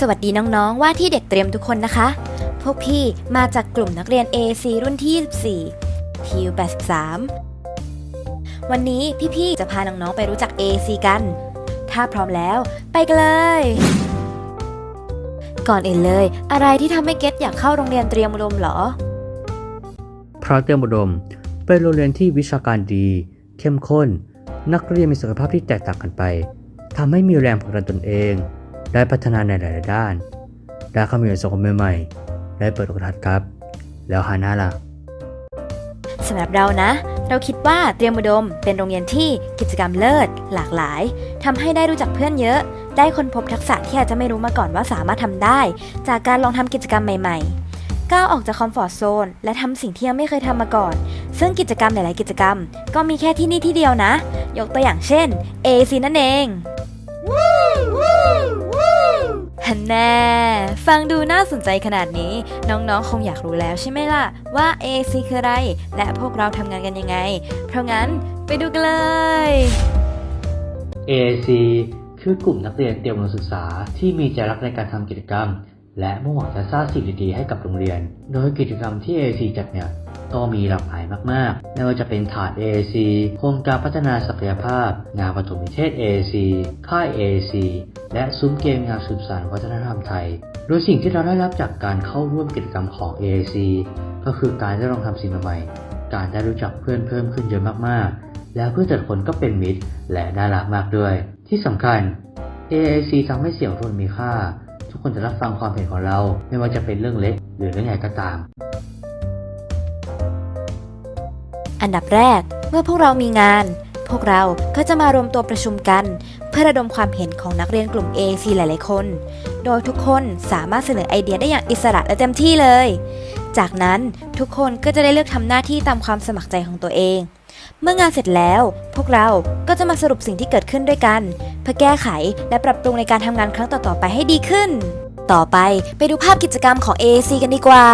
สวัสดีน้องๆ ว่าที่เด็กเตรียมทุกคนนะคะ พวกพี่มาจากกลุ่มนักเรียน AC รุ่นที่ 24ทิว83 วันนี้พี่ๆ จะพาน้องๆ ไปรู้จัก AC กัน ถ้าพร้อมแล้ว ไปกันเลย ก่อนอื่นเลย อะไรที่ทำให้เกตอยากเข้าโรงเรียนเตรียมอุดมหรอ เพราะเตรียมอุดม เป็นโรงเรียนที่วิชาการดี เข้มข้น นักเรียนมีศักยภาพที่แตกต่างกันไปทำให้มีแรงผลักดันตนเอง ได้พัฒนาในหลาย ๆ ด้าน ได้เข้ามาอยู่ในสังคมใหม่ ๆ ได้เปิดโอกาสครับ แล้วฮาน่าล่ะสำหรับเรานะ เราคิดว่าเตรียมอุดมเป็นโรงเรียนที่กิจกรรมเลิศ หลากหลายทำให้ได้รู้จักเพื่อนเยอะ ได้ค้นพบทักษะที่อาจจะไม่รู้มาก่อนว่าสามารถทำได้ จากการลองทำกิจกรรมใหม่ ๆ ก้าวออกจากคอมฟอร์ทโซนและทำสิ่งที่ยังไม่เคยทำมาก่อน ซึ่งกิจกรรมหลาย ๆ กิจกรรม ก็มีแค่ที่นี่ที่เดียวนะ ยกตัวอย่างเช่น AC นั่นเอง ฮันแน่ฟังดูน่าสนใจขนาดนี้ น้องๆ คงอยากรู้แล้วใช่ไหมล่ะ ว่า AC คืออะไร และพวกเราทำงานกันยังไง เพราะงั้นไปดูกันเลย AAC คือกลุ่มนักเรียนเตรียมศึกษาที่มีใจรักในการทำกิจกรรม และมุ่งหวังจะสร้างสิ่งดีๆให้กับโรงเรียน โดยกิจกรรมที่ AAC จัดเนี่ยก็มีหลากหลายมากๆ ไม่ว่าจะเป็นฐาน AAC โครงการพัฒนาศักยภาพ งานปฐมนิเทศ AAC ค่าย AAC และซุ้มเกมงานสืบสานวัฒนธรรมไทย โดยสิ่งที่เราได้รับจากการเข้าร่วมกิจกรรมของ AAC ก็คือการได้ลองทำสิ่งใหม่ๆการได้รู้จักเพื่อนเพิ่มขึ้นเยอะมากๆ แล้วเพื่อนแต่ละคนก็เป็นมิตร และน่ารักมากด้วย ที่สำคัญ AAC ทำให้เสียงทุนมีค่า ทุกคนจะรับฟังความเห็นของเรา ไม่ว่าจะเป็นเรื่องเล็ก หรือเรื่องใหญ่ก็ตาม อันดับแรก เมื่อพวกเรามีงาน พวกเราก็จะมารวมตัวประชุมกัน พื่อระดมความเห็นของนักเรียนกลุ่ม AC หลายๆคน โดยทุกคนสามารถเสนอไอเดียได้อย่างอิสระและเต็มที่เลย จากนั้นทุกคนก็จะได้เลือกทำหน้าที่ตามความสมัครใจของตัวเอง เมื่องานเสร็จแล้ว พวกเราก็จะมาสรุปสิ่งที่เกิดขึ้นด้วยกัน เพื่อแก้ไขและปรับปรุงในการทำงานครั้งต่อๆไปให้ดีขึ้น ต่อไปไปดูภาพกิจกรรมของ AAC กันดีกว่า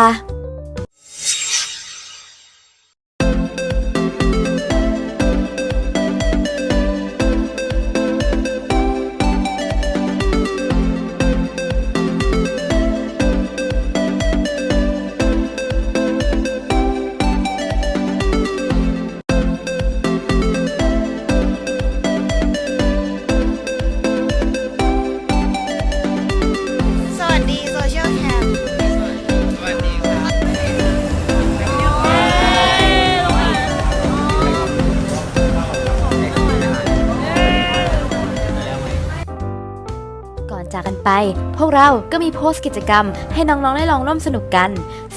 ไป พวกเราก็มีโพสต์กิจกรรม ให้น้องๆได้ลองร่วมสนุกกัน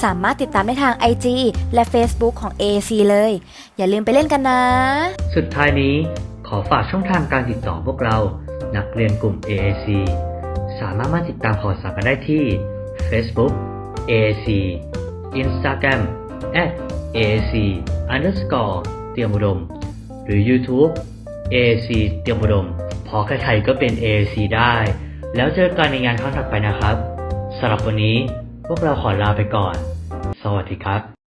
สามารถติดตามได้ทาง IG และ Facebook ของ AC เลย อย่าลืมไปเล่นกันนะ สุดท้ายนี้ขอฝากช่องทางการติดต่อพวกเรา นักเรียนกลุ่ม AAC สามารถมาติดตามข่าวสารกันได้ที่ Facebook AAC Instagram at AAC underscore เตรียมอุดม หรือ YouTube AAC เตรียมอุดมพราะใครๆก็เป็น AAC ได้ แล้วเจอกันในงานครั้งถัดไปนะครับสำหรับวันนี้พวกเราขอลาไปก่อน สวัสดีครับ